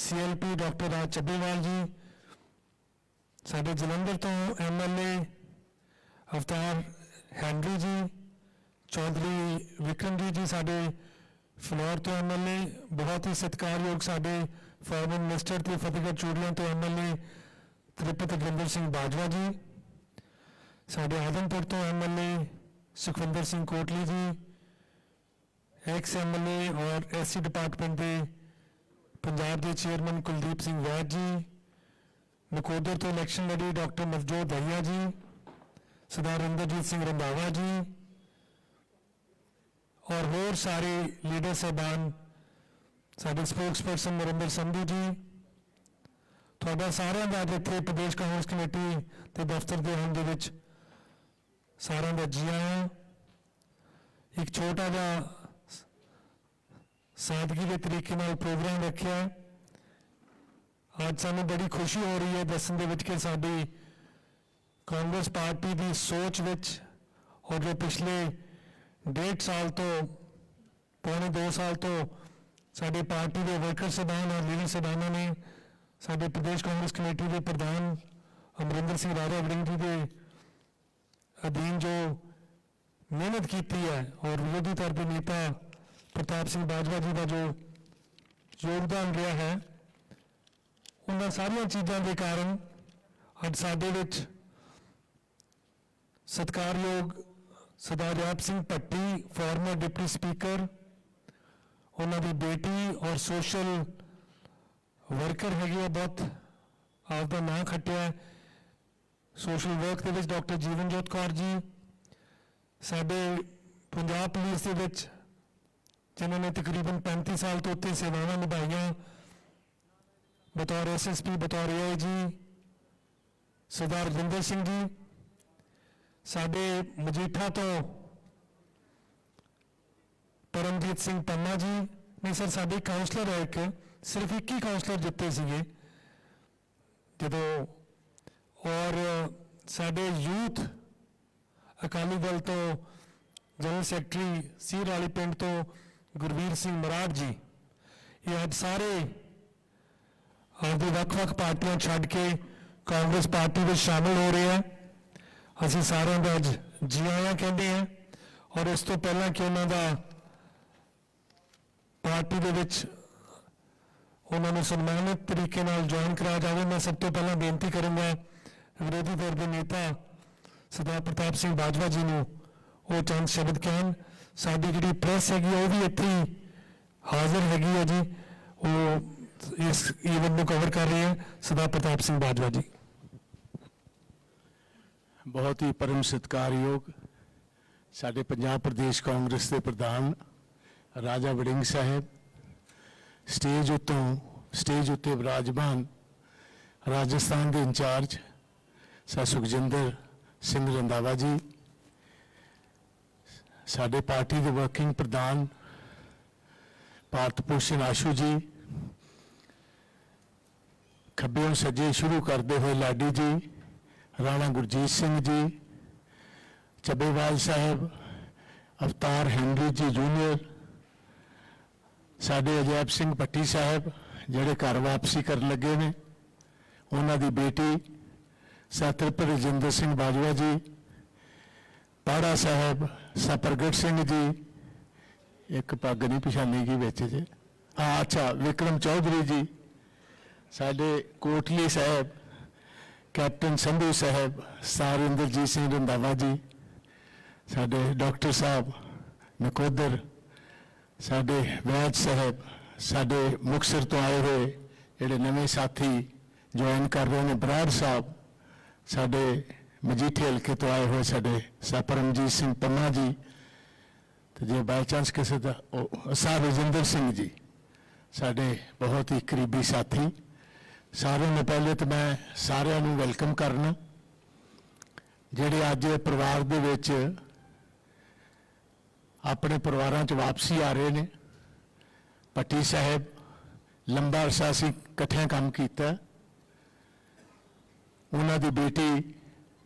CLP doctor ਰਾਜ ਚੱਬੇਵਾਲ ਜੀ ਸਾਡੇ ਜਲੰਧਰ ਤੋਂ ਐਮਐਲਏ ਅਵਤਾਰ ਹੈਨਰੀ ਜੀ ਚੌਧਰੀ ਵਿਕਰਮਜੀਤ ਜੀ ਸਾਡੇ ਫਲੋਰ ਤੋਂ ਐਮਐਲਏ ਬਹੁਤ ਹੀ ਸਤਿਕਾਰਯੋਗ ਸਾਡੇ ਫਾਰਮਰ ਮਿਨਿਸਟਰ ਤੇ ਫਤਿਹਗੜ੍ਹ ਚੂੜੀਆਂ ਤੋਂ ਐਮਐਲਏ ਤ੍ਰਿਪਤ ਗੁਰਿੰਦਰ ਸਿੰਘ ਬਾਜਵਾ ਜੀ ਸਾਡੇ ਆਦਮਪੁਰ ਤੋਂ MLA Sukhwinder Singh Kotli ji ex MLA ਔਰ ਐਸਸੀ ਡਿਪਾਰਟਮੈਂਟ ਦੇ ਪੰਜਾਬ ਦੇ ਚੇਅਰਮੈਨ ਕੁਲਦੀਪ ਸਿੰਘ ਵੈਦ ਜੀ, ਨਕੋਦਰ ਤੋਂ ਇਲੈਕਸ਼ਨ ਲੜੀ ਡਾਕਟਰ ਨਵਜੋਤ ਦਹੀਆ ਜੀ, ਸਰਦਾਰ ਇੰਦਰਜੀਤ ਸਿੰਘ ਰੰਧਾਵਾ ਜੀ ਔਰ ਹੋਰ ਸਾਰੇ ਲੀਡਰ ਸਾਹਿਬਾਨ, ਸਾਡੇ ਸਪੋਕਸਪਰਸਨ ਨਰਿੰਦਰ ਸੰਧੂ ਜੀ। ਤੁਹਾਡਾ ਸਾਰਿਆਂ ਦਾ ਇੱਥੇ ਪ੍ਰਦੇਸ਼ ਕਾਂਗਰਸ ਕਮੇਟੀ ਤੇ ਦਫ਼ਤਰ ਦੇ ਹੋਣ ਦੇ ਵਿੱਚ ਸਾਰਿਆਂ ਦਾ ਜੀ ਆਇਆਂ ਇੱਕ ਛੋਟਾ ਜਿਹਾ ਸਾਦਗੀ ਦੇ ਤਰੀਕੇ ਨਾਲ ਪ੍ਰੋਗਰਾਮ ਰੱਖਿਆ ਅੱਜ ਸਾਨੂੰ ਬੜੀ ਖੁਸ਼ੀ ਹੋ ਰਹੀ ਹੈ ਦੱਸਣ ਦੇ ਵਿੱਚ ਕਿ ਸਾਡੀ ਕਾਂਗਰਸ ਪਾਰਟੀ ਦੀ ਸੋਚ ਵਿੱਚ ਔਰ ਜੋ ਪਿਛਲੇ ਡੇਢ ਸਾਲ ਤੋਂ ਪੌਣੇ 2 ਸਾਲ ਤੋਂ ਸਾਡੇ ਪਾਰਟੀ ਦੇ ਵਰਕਰ ਸਭਾਨ ਔਰ ਲੀਡਰ ਸਭਾਨਾਂ ਨੇ ਸਾਡੇ ਪ੍ਰਦੇਸ਼ ਕਾਂਗਰਸ ਕਮੇਟੀ ਦੇ ਪ੍ਰਧਾਨ ਅਮਰਿੰਦਰ ਸਿੰਘ ਰਾਜਾ ਵੜਿੰਗ ਜੀ ਦੇ ਅਧੀਨ ਜੋ ਮਿਹਨਤ ਕੀਤੀ ਹੈ ਔਰ ਵਿਰੋਧੀ ਧਿਰ ਦੇ ਨੇਤਾ ਪ੍ਰਤਾਪ ਸਿੰਘ ਬਾਜਵਾ ਜੀ ਦਾ ਜੋ ਯੋਗਦਾਨ ਰਿਹਾ ਹੈ, ਉਹਨਾਂ ਸਾਰੀਆਂ ਚੀਜ਼ਾਂ ਦੇ ਕਾਰਨ ਅੱਜ ਸਾਡੇ ਵਿੱਚ ਸਤਿਕਾਰਯੋਗ Sardar Singh Bhatti former deputy speaker ਉਹਨਾਂ ਦੀ ਬੇਟੀ ਔਰ ਸੋਸ਼ਲ ਵਰਕਰ ਹੈਗੀ ਆ ਬਹੁਤ, ਆਪਦਾ ਨਾਂ ਖੱਟਿਆ ਸੋਸ਼ਲ ਵਰਕ ਦੇ ਵਿੱਚ ਡਾਕਟਰ ਜੀਵਨਜੋਤ ਕੌਰ ਜੀ, ਸਾਡੇ ਪੰਜਾਬ ਪੁਲਿਸ ਦੇ ਵਿੱਚ ਜਿਨ੍ਹਾਂ ਨੇ ਤਕਰੀਬਨ 35 ਸਾਲ ਤੋਂ ਉੱਤੇ ਸੇਵਾਵਾਂ ਨਿਭਾਈਆਂ। ਬਤੌਰ ਐਸਐਸਪੀ ਬਤੌਰ ਏਆਈਜੀ ਸਰਦਾਰ ਰਜਿੰਦਰ ਸਿੰਘ ਜੀ, ਸਾਡੇ ਮਜੀਠਾ ਤੋਂ ਪਰਮਜੀਤ ਸਿੰਘ ਪੰਨਾ ਜੀ ਨੇ ਸਰ ਸਾਡੇ ਕਾਉਂਸਲਰ ਹੈ ਇੱਕ, ਸਿਰਫ ਇੱਕ ਹੀ ਕਾਉਂਸਲਰ ਜਿੱਤੇ ਸੀਗੇ। ਜਦੋਂ ਔਰ ਸਾਡੇ ਯੂਥ ਅਕਾਲੀ ਦਲ ਤੋਂ ਜਨਰਲ ਸੈਕਟਰੀ ਸੀਰ ਵਾਲੀ ਪਿੰਡ ਤੋਂ ਗੁਰਵੀਰ ਸਿੰਘ ਮਰਾੜ ਜੀ, ਇਹ ਅੱਜ ਸਾਰੇ ਆਪਦੇ ਵੱਖ-ਵੱਖ ਪਾਰਟੀਆਂ ਛੱਡ ਕੇ ਕਾਂਗਰਸ ਪਾਰਟੀ ਵਿੱਚ ਸ਼ਾਮਲ ਹੋ ਰਹੇ ਆ। ਅਸੀਂ ਸਾਰਿਆਂ ਦਾ ਅੱਜ ਜੀ ਆਇਆਂ ਕਹਿੰਦੇ ਆ ਔਰ ਇਸ ਤੋਂ ਪਹਿਲਾਂ ਕਿ ਉਹਨਾਂ ਦਾ ਪਾਰਟੀ ਦੇ ਵਿੱਚ ਉਹਨਾਂ ਨੂੰ ਸਨਮਾਨਿਤ ਤਰੀਕੇ ਨਾਲ ਜੁਆਇਨ ਕਰਾਇਆ ਜਾਵੇ, ਮੈਂ ਸਭ ਤੋਂ ਪਹਿਲਾਂ ਬੇਨਤੀ ਕਰੂੰਗਾ ਵਿਰੋਧੀ ਧਿਰ ਦੇ ਨੇਤਾ ਸਰਦਾਰ ਪ੍ਰਤਾਪ ਸਿੰਘ ਬਾਜਵਾ ਜੀ ਨੂੰ ਉਹ ਚੰਦ ਸ਼ਬਦ ਕਹਿਣ। ਸਾਡੀ ਜਿਹੜੀ ਪ੍ਰੈਸ ਹੈਗੀ ਆ, ਉਹ ਵੀ ਇੱਥੇ ਹਾਜ਼ਰ ਹੈਗੀ ਹੈ ਜੀ। ਉਹ ਇਸ ਈਵੈਂਟ ਨੂੰ ਕਵਰ ਕਰ ਰਹੀ ਹੈ ਸਰਦਾਰ ਪ੍ਰਤਾਪ ਸਿੰਘ ਬਾਜਵਾ ਜੀ। ਬਹੁਤ ਹੀ ਪਰਮ ਸਤਿਕਾਰਯੋਗ ਸਾਡੇ ਪੰਜਾਬ ਪ੍ਰਦੇਸ਼ ਕਾਂਗਰਸ ਦੇ ਪ੍ਰਧਾਨ ਰਾਜਾ ਵੜਿੰਗ ਸਾਹਿਬ ਸਟੇਜ ਉੱਤੋਂ ਸਟੇਜ ਉੱਤੇ ਵਿਰਾਜਮਾਨ ਰਾਜਸਥਾਨ ਦੇ in charge sir Sukhjinder Singh Randhawa ji ਸਾਡੇ ਪਾਰਟੀ ਦੇ ਵਰਕਿੰਗ ਪ੍ਰਧਾਨ ਭਾਰਤ ਭੂਸ਼ਣ ਆਸ਼ੂ ਜੀ, ਖੱਬਿਓਂ ਸੱਜੇ ਸ਼ੁਰੂ ਕਰਦੇ ਹੋਏ ਲਾਡੀ ਜੀ, ਰਾਣਾ ਗੁਰਜੀਤ ਸਿੰਘ ਜੀ, ਚੱਬੇਵਾਲ ਸਾਹਿਬ, ਅਵਤਾਰ ਹੈਨਰੀ ਜੀ ਜੂਨੀਅਰ, ਸਾਡੇ ਅਜੈਬ ਸਿੰਘ ਪੱਟੀ ਸਾਹਿਬ, ਜਿਹੜੇ ਘਰ ਵਾਪਸੀ ਕਰਨ ਲੱਗੇ ਨੇ, ਉਹਨਾਂ ਦੀ ਬੇਟੀ ਸਤਿਰਪ ਰਜਿੰਦਰ ਸਿੰਘ ਬਾਜਵਾ ਜੀ, ਪਾੜਾ ਸਾਹਿਬ ਸਪਰਗਟ ਸਿੰਘ ਜੀ, ਇੱਕ ਪੱਗ ਨਹੀਂ ਪਛਾਣੀ ਗਈ ਵਿੱਚ ਜੇ। ਹਾਂ, ਅੱਛਾ, ਵਿਕਰਮ ਚੌਧਰੀ ਜੀ, ਸਾਡੇ ਕੋਟਲੀ ਸਾਹਿਬ, ਕੈਪਟਨ ਸੰਧੂ ਸਾਹਿਬ, ਸਾਰਿੰਦਰਜੀਤ ਸਿੰਘ ਰੰਧਾਵਾ ਜੀ, ਸਾਡੇ ਡਾਕਟਰ ਸਾਹਿਬ ਨਕੋਦਰ, ਸਾਡੇ ਵੈਦ ਸਾਹਿਬ, ਸਾਡੇ ਮੁਕਤਸਰ ਤੋਂ ਆਏ ਹੋਏ ਜਿਹੜੇ ਨਵੇਂ ਸਾਥੀ ਜੁਆਇਨ ਕਰ ਰਹੇ ਨੇ, ਬਰਾੜ ਸਾਹਿਬ, ਸਾਡੇ ਮਜੀਠੇ ਹਲਕੇ ਤੋਂ ਆਏ ਹੋਏ ਸਾਡੇ ਸਰ ਪਰਮਜੀਤ ਸਿੰਘ ਪੰਨਾ ਜੀ ਤੇ ਜੇ ਬਾਈ ਚਾਂਸ ਕਿਸੇ ਦਾ ਉਹ ਸਰ ਰਜਿੰਦਰ ਸਿੰਘ ਜੀ, ਸਾਡੇ ਬਹੁਤ ਹੀ ਕਰੀਬੀ ਸਾਥੀ। ਸਾਰਿਆਂ ਨੂੰ ਪਹਿਲੇ ਤਾਂ ਮੈਂ ਸਾਰਿਆਂ ਨੂੰ ਵੈਲਕਮ ਕਰਨਾ। ਜਿਹੜੇ ਅੱਜ ਪਰਿਵਾਰ ਦੇ ਵਿੱਚ ਆਪਣੇ ਪਰਿਵਾਰਾਂ 'ਚ ਵਾਪਸੀ ਆ ਰਹੇ ਨੇ ਪੱਟੀ ਸਾਹਿਬ, ਲੰਬਾ ਅਰਸਾ ਅਸੀਂ ਇਕੱਠਿਆਂ ਕੰਮ ਕੀਤਾ। ਉਹਨਾਂ ਦੀ ਬੇਟੀ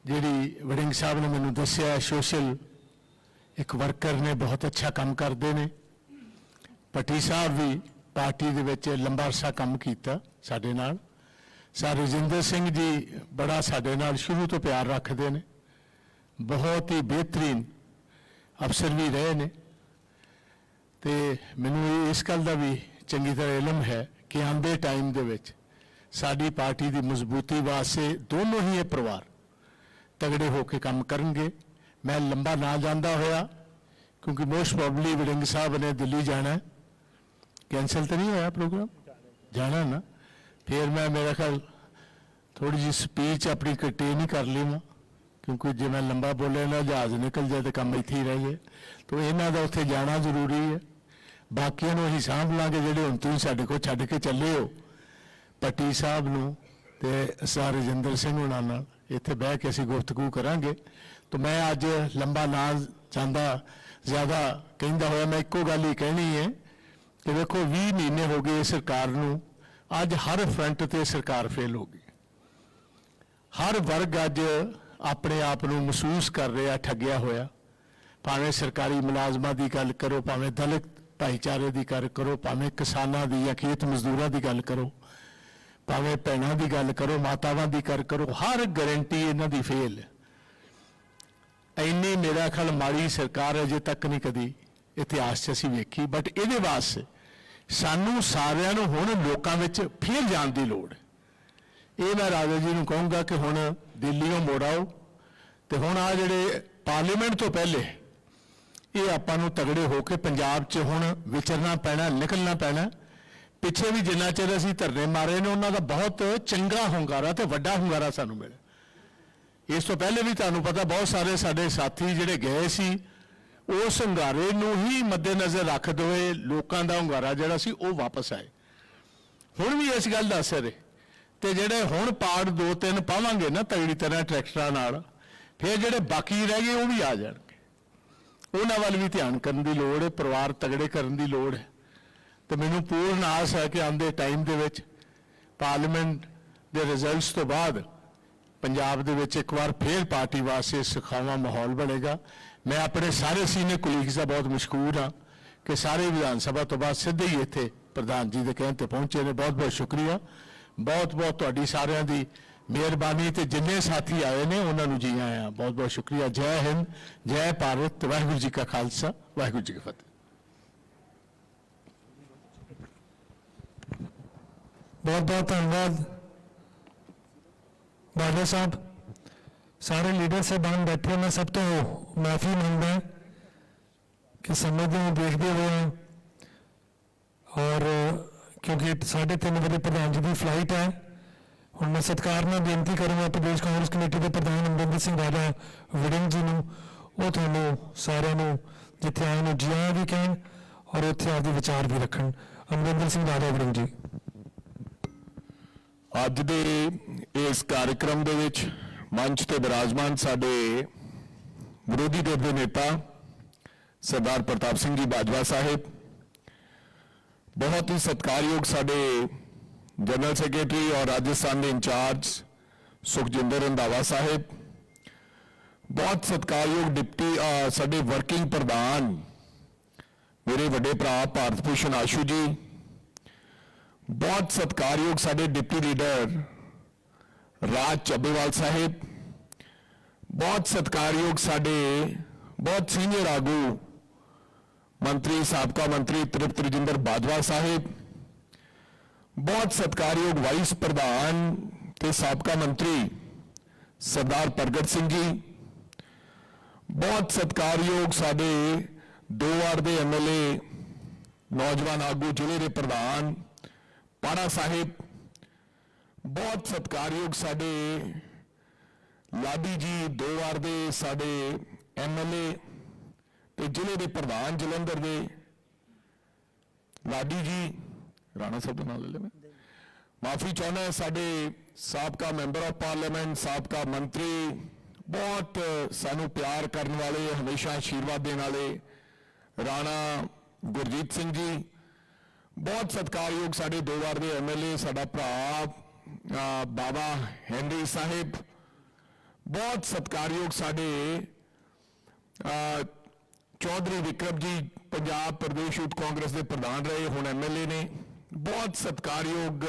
ਜਿਹੜੀ ਵੜਿੰਗ ਸਾਹਿਬ ਨੇ ਮੈਨੂੰ ਦੱਸਿਆ ਸੋਸ਼ਲ ਇੱਕ ਵਰਕਰ ਨੇ ਬਹੁਤ ਅੱਛਾ ਕੰਮ ਕਰਦੇ ਨੇ। ਪੱਟੀ ਸਾਹਿਬ ਵੀ ਪਾਰਟੀ ਦੇ ਵਿੱਚ ਲੰਬਾ ਅਰਸਾ ਕੰਮ ਕੀਤਾ ਸਾਡੇ ਨਾਲ। ਸਰ ਰਜਿੰਦਰ ਸਿੰਘ ਜੀ ਬੜਾ ਸਾਡੇ ਨਾਲ ਸ਼ੁਰੂ ਤੋਂ ਪਿਆਰ ਰੱਖਦੇ ਨੇ। ਬਹੁਤ ਹੀ ਬਿਹਤਰੀਨ ਅਫਸਰ ਵੀ ਰਹੇ ਨੇ। ਤੇ ਮੈਨੂੰ ਇਹ- ਇਸ ਗੱਲ ਦਾ ਵੀ ਚੰਗੀ ਤਰ੍ਹਾਂ ਇਲਮ ਹੈ ਕਿ ਆਉਂਦੇ ਟਾਈਮ ਦੇ ਵਿੱਚ ਸਾਡੀ ਪਾਰਟੀ ਦੀ ਮਜ਼ਬੂਤੀ ਵਾਸਤੇ ਦੋਨੋਂ ਹੀ ਇਹ ਪਰਿਵਾਰ ਤਗੜੇ ਹੋ ਕੇ ਕੰਮ ਕਰਨਗੇ। ਮੈਂ ਲੰਬਾ ਨਾ ਜਾਂਦਾ ਹੋਇਆ, ਕਿਉਂਕਿ ਮੋਸਟ ਪ੍ਰੋਬਬਲੀ ਵਿਡੰਗ ਸਾਹਿਬ ਨੇ ਦਿੱਲੀ ਜਾਣਾ ਹੈ। ਕੈਂਸਲ ਤਾਂ ਨਹੀਂ ਹੋਇਆ ਪ੍ਰੋਗਰਾਮ ਜਾਣਾ ਨਾ। ਫਿਰ ਮੈਂ, ਮੇਰਾ ਖਿਆਲ ਥੋੜੀ ਜਿਹੀ ਸਪੀਚ ਆਪਣੀ ਕੰਟੇਨ ਹੀ ਕਰ ਲਵਾਂ ਕਿਉਂਕਿ ਜੇ ਮੈਂ ਲੰਬਾ ਬੋਲੇ ਨਾ, ਜਹਾਜ਼ ਨਿਕਲ ਜਾਏ ਤੇ ਕੰਮ ਇੱਥੇ ਹੀ ਰਹਿ ਜਾਏ। ਤੋ ਇਹਨਾਂ ਦਾ ਉੱਥੇ ਜਾਣਾ ਜ਼ਰੂਰੀ ਹੈ। ਬਾਕੀਆਂ ਨੂੰ ਅਸੀਂ ਸਾਂਭ ਲਾਂਗੇ, ਜਿਹੜੇ ਹੁਣ ਤੁਸੀਂ ਸਾਡੇ ਕੋਲ ਛੱਡ ਕੇ ਚੱਲੇ ਹੋ। ਪੱਟੀ ਸਾਹਿਬ ਨੂੰ ਤੇ ਸਰ ਰਜਿੰਦਰ ਸਿੰਘ ਹੁਣਾਂ ਨਾਲ। ਇੱਥੇ ਬਹਿ ਕੇ ਅਸੀਂ ਗੁਫ਼ਤਗੂ ਕਰਾਂਗੇ। ਤਾਂ ਮੈਂ ਅੱਜ ਲੰਬਾ ਨਾ ਜਾਂਦਾ, ਜ਼ਿਆਦਾ ਕਹਿੰਦਾ ਹੋਇਆ, ਮੈਂ ਇੱਕੋ ਗੱਲ ਹੀ ਕਹਿਣੀ ਹੈ ਕਿ ਵੇਖੋ 20 ਮਹੀਨੇ ਹੋ ਗਏ ਸਰਕਾਰ ਨੂੰ, ਅੱਜ ਹਰ ਫਰੰਟ ਤੇ ਸਰਕਾਰ ਫੇਲ ਹੋ ਗਈ। ਹਰ ਵਰਗ ਅੱਜ ਆਪਣੇ ਆਪ ਨੂੰ ਮਹਿਸੂਸ ਕਰ ਰਿਹਾ, ਠੱਗਿਆ ਹੋਇਆ। ਭਾਵੇਂ ਸਰਕਾਰੀ ਮੁਲਾਜ਼ਮਾਂ ਦੀ ਗੱਲ ਕਰੋ, ਭਾਵੇਂ ਦਲਿਤ ਭਾਈਚਾਰੇ ਦੀ ਗੱਲ ਕਰੋ, ਭਾਵੇਂ ਕਿਸਾਨਾਂ ਦੀ ਜਾਂ ਖੇਤ ਮਜ਼ਦੂਰਾਂ ਦੀ ਗੱਲ ਕਰੋ ਭਾਵੇਂ ਭੈਣਾਂ ਦੀ ਗੱਲ ਕਰੋ, ਮਾਤਾਵਾਂ ਦੀ ਕਰ ਕਰੋ, ਹਰ ਗਾਰੰਟੀ ਇਹਨਾਂ ਦੀ ਫੇਲ ਹੈ। ਇੰਨੀ ਮੇਰਾ ਖਿਆਲ ਮਾੜੀ ਸਰਕਾਰ ਅਜੇ ਤੱਕ ਨਹੀਂ ਕਦੀ ਇਤਿਹਾਸ 'ਚ ਅਸੀਂ ਵੇਖੀ ਬਟ ਇਹਦੇ ਵਾਸਤੇ ਸਾਨੂੰ ਸਾਰਿਆਂ ਨੂੰ ਹੁਣ ਲੋਕਾਂ ਵਿੱਚ ਫੇਰ ਜਾਣ ਦੀ ਲੋੜ ਇਹ ਮੈਂ ਰਾਜਾ ਜੀ ਨੂੰ ਕਹੂੰਗਾ ਕਿ ਹੁਣ ਦਿੱਲੀੋਂ ਮੋੜ ਆਓ ਤੇ ਹੁਣ ਆ ਜਿਹੜੇ ਪਾਰਲੀਮੈਂਟ ਤੋਂ ਪਹਿਲੇ ਇਹ ਆਪਾਂ ਨੂੰ ਤਗੜੇ ਹੋ ਕੇ ਪੰਜਾਬ 'ਚ ਹੁਣ ਵਿਚਰਨਾ ਪੈਣਾ, ਨਿਕਲਣਾ ਪੈਣਾ। ਪਿੱਛੇ ਵੀ ਜਿੰਨਾ ਚਿਰ ਅਸੀਂ ਧਰਨੇ ਮਾਰੇ ਨੇ, ਉਹਨਾਂ ਦਾ ਬਹੁਤ ਚੰਗਾ ਹੁੰਗਾਰਾ ਤੇ ਵੱਡਾ ਹੁੰਗਾਰਾ ਸਾਨੂੰ ਮਿਲਿਆ। ਇਸ ਤੋਂ ਪਹਿਲੇ ਵੀ ਤੁਹਾਨੂੰ ਪਤਾ ਬਹੁਤ ਸਾਰੇ ਸਾਡੇ ਸਾਥੀ ਜਿਹੜੇ ਗਏ ਸੀ, ਉਸ ਹੁੰਗਾਰੇ ਨੂੰ ਹੀ ਮੱਦੇਨਜ਼ਰ ਰੱਖਦੇ ਹੋਏ ਲੋਕਾਂ ਦਾ ਹੁੰਗਾਰਾ ਜਿਹੜਾ ਸੀ, ਉਹ ਵਾਪਸ ਆਏ। ਹੁਣ ਵੀ ਇਸ ਗੱਲ ਦਾ ਅਸਰ ਹੈ ਤੇ ਜਿਹੜੇ ਹੁਣ ਪਾੜ ਦੋ ਤਿੰਨ ਪਾਵਾਂਗੇ ਨਾ ਤਗੜੀ ਤਰ੍ਹਾਂ ਟਰੈਕਟਰਾਂ ਨਾਲ, ਫਿਰ ਜਿਹੜੇ ਬਾਕੀ ਰਹਿ ਗਏ ਉਹ ਵੀ ਆ ਜਾਣਗੇ। ਉਹਨਾਂ ਵੱਲ ਵੀ ਧਿਆਨ ਕਰਨ ਦੀ ਲੋੜ ਹੈ ਪਰਿਵਾਰ ਤਗੜੇ ਕਰਨ ਦੀ ਲੋੜ ਹੈ ਤੇ ਮੈਨੂੰ ਪੂਰਨ ਆਸ ਹੈ ਕਿ ਆਉਂਦੇ ਟਾਈਮ ਦੇ ਵਿੱਚ ਪਾਰਲੀਮੈਂਟ ਦੇ ਰਿਜ਼ਲਟਸ ਤੋਂ ਬਾਅਦ ਪੰਜਾਬ ਦੇ ਵਿੱਚ ਇੱਕ ਵਾਰ ਫੇਰ ਪਾਰਟੀ ਵਾਸਤੇ ਸੁਖਾਵਾਂ ਮਾਹੌਲ ਬਣੇਗਾ। ਮੈਂ ਆਪਣੇ ਸਾਰੇ ਸੀਨੀਅਰ ਕੁਲੀਗਸ ਦਾ ਬਹੁਤ ਮਸ਼ਕੂਰ ਹਾਂ ਕਿ ਸਾਰੇ ਵਿਧਾਨ ਸਭਾ ਤੋਂ ਬਾਅਦ ਸਿੱਧੇ ਹੀ ਇੱਥੇ ਪ੍ਰਧਾਨ ਜੀ ਦੇ ਕਹਿਣ ਤੇ ਪਹੁੰਚੇ ਨੇ। ਬਹੁਤ ਬਹੁਤ ਸ਼ੁਕਰੀਆ। ਬਹੁਤ ਬਹੁਤ ਤੁਹਾਡੀ ਸਾਰਿਆਂ ਦੀ ਮਿਹਰਬਾਨੀ ਤੇ ਜਿੰਨੇ ਸਾਥੀ ਆਏ ਨੇ, ਉਹਨਾਂ ਨੂੰ ਜੀ ਆਇਆਂ। ਬਹੁਤ ਬਹੁਤ ਸ਼ੁਕਰੀਆ। ਜੈ ਹਿੰਦ, ਜੈ ਭਾਰਤ, ਵਾਹਿਗੁਰੂ ਜੀ ਕਾ ਖਾਲਸਾ, ਵਾਹਿਗੁਰੂ ਜੀ ਕੀ ਫਤਿਹ। ਬਹੁਤ ਬਹੁਤ ਧੰਨਵਾਦ ਬਾਜਵਾ ਸਾਹਿਬ ਸਾਰੇ ਲੀਡਰ ਸਾਹਿਬਾਨ ਬੈਠੇ ਮੈਂ ਸਭ ਤੋਂ ਮਾਫੀ ਮੰਗਦਾ ਕਿ ਸਮਝਦੇ ਹੋ ਦੇਖਦੇ ਹੋਏ ਔਰ ਕਿਉਂਕਿ ਸਾਢੇ ਤਿੰਨ ਵਜੇ ਪ੍ਰਧਾਨ ਜੀ ਦੀ ਫਲਾਈਟ ਹੈ ਹੁਣ ਮੈਂ ਸਤਿਕਾਰ ਨਾਲ ਬੇਨਤੀ ਕਰੂੰਗਾ ਪ੍ਰਦੇਸ਼ ਕਾਂਗਰਸ ਕਮੇਟੀ ਦੇ ਪ੍ਰਧਾਨ ਅਮਰਿੰਦਰ ਸਿੰਘ ਰਾਜਾ ਵਿਡਿੰਗ ਜੀ ਨੂੰ ਉਹ ਤੁਹਾਨੂੰ ਸਾਰਿਆਂ ਨੂੰ ਜਿੱਥੇ ਆਏ ਨੂੰ ਜੀ ਆਇਆਂ ਵੀ ਕਹਿਣ ਔਰ ਉੱਥੇ ਆਪਦੇ ਵਿਚਾਰ ਵੀ ਰੱਖਣ ਅਮਰਿੰਦਰ ਸਿੰਘ ਰਾਜਾ ਵਿਡਿੰਗ ਜੀ ਅੱਜ ਦੇ ਇਸ ਕਾਰਜਕ੍ਰਮ ਦੇ ਵਿੱਚ ਮੰਚ ਤੇ ਬਿਰਾਜਮਾਨ ਸਾਡੇ ਵਿਰੋਧੀ ਧਿਰ ਦੇ ਨੇਤਾ ਸਰਦਾਰ ਪ੍ਰਤਾਪ ਸਿੰਘ ਜੀ ਬਾਜਵਾ ਸਾਹਿਬ, ਬਹੁਤ ਹੀ ਸਤਿਕਾਰਯੋਗ ਸਾਡੇ ਜਨਰਲ ਸੈਕਟਰੀ ਔਰ ਰਾਜਸਥਾਨ ਦੇ ਇੰਚਾਰਜ ਸੁਖਜਿੰਦਰ ਰੰਧਾਵਾ ਸਾਹਿਬ, ਬਹੁਤ ਸਤਿਕਾਰਯੋਗ ਡਿਪਟੀ ਸਾਡੇ ਵਰਕਿੰਗ ਪ੍ਰਧਾਨ ਮੇਰੇ ਵੱਡੇ ਭਰਾ ਭਾਰਤ ਭੂਸ਼ਣ ਆਸ਼ੂ ਜੀ ਬਹੁਤ ਸਤਿਕਾਰਯੋਗ ਸਾਡੇ ਡਿਪਟੀ ਲੀਡਰ ਰਾਜ ਚੱਬੇਵਾਲ ਸਾਹਿਬ ਬਹੁਤ ਸਤਿਕਾਰਯੋਗ ਸਾਡੇ ਬਹੁਤ ਸੀਨੀਅਰ ਆਗੂ ਮੰਤਰੀ ਸਾਬਕਾ ਮੰਤਰੀ ਤ੍ਰਿਪਤ ਰਜਿੰਦਰ ਬਾਜਵਾ ਸਾਹਿਬ ਬਹੁਤ ਸਤਿਕਾਰਯੋਗ ਵਾਈਸ ਪ੍ਰਧਾਨ ਤੇ ਸਾਬਕਾ ਮੰਤਰੀ ਸਰਦਾਰ ਪ੍ਰਗਟ ਸਿੰਘ ਜੀ ਬਹੁਤ ਸਤਿਕਾਰਯੋਗ ਸਾਡੇ ਦੋ ਵਾਰ ਦੇ ਐਮਐਲਏ ਨੌਜਵਾਨ ਆਗੂ ਜ਼ਿਲ੍ਹੇ ਦੇ ਪ੍ਰਧਾਨ ਪਾੜਾ ਸਾਹਿਬ, ਬਹੁਤ ਸਤਿਕਾਰਯੋਗ ਸਾਡੇ ਲਾਡੀ ਜੀ ਦੋ ਵਾਰ ਦੇ ਸਾਡੇ ਐਮਐਲਏ ਤੇ ਜ਼ਿਲ੍ਹੇ ਦੇ ਪ੍ਰਧਾਨ ਜਲੰਧਰ ਦੇ। ਲਾਡੀ ਜੀ, ਰਾਣਾ ਸਾਹਿਬ ਦਾ ਨਾਮ ਲੈ ਲਵਾਂ ਮਾਫੀ ਚਾਹੁੰਦਾ ਸਾਡੇ ਸਾਬਕਾ ਮੈਂਬਰ ਆਫ ਪਾਰਲੀਮੈਂਟ, ਸਾਬਕਾ ਮੰਤਰੀ, ਬਹੁਤ ਸਾਨੂੰ ਪਿਆਰ ਕਰਨ ਵਾਲੇ, ਹਮੇਸ਼ਾ ਆਸ਼ੀਰਵਾਦ ਦੇਣ ਵਾਲੇ ਰਾਣਾ ਗੁਰਜੀਤ ਸਿੰਘ ਜੀ ਬਹੁਤ ਸਤਿਕਾਰਯੋਗ ਸਾਡੇ ਦੋ ਵਾਰ ਦੇ ਐਮਐਲਏ ਸਾਡਾ ਭਰਾ ਅਹ, ਬਾਬਾ ਹੈਨਰੀ ਸਾਹਿਬ ਬਹੁਤ ਸਤਿਕਾਰਯੋਗ ਸਾਡੇ ਅਹ, ਚੌਧਰੀ ਵਿਕਰਮ ਜੀ ਪੰਜਾਬ ਪ੍ਰਦੇਸ਼ ਯੂਥ ਕਾਂਗਰਸ ਦੇ ਪ੍ਰਧਾਨ ਰਹੇ ਹੁਣ ਐਮਐਲਏ ਨੇ ਬਹੁਤ ਸਤਿਕਾਰਯੋਗ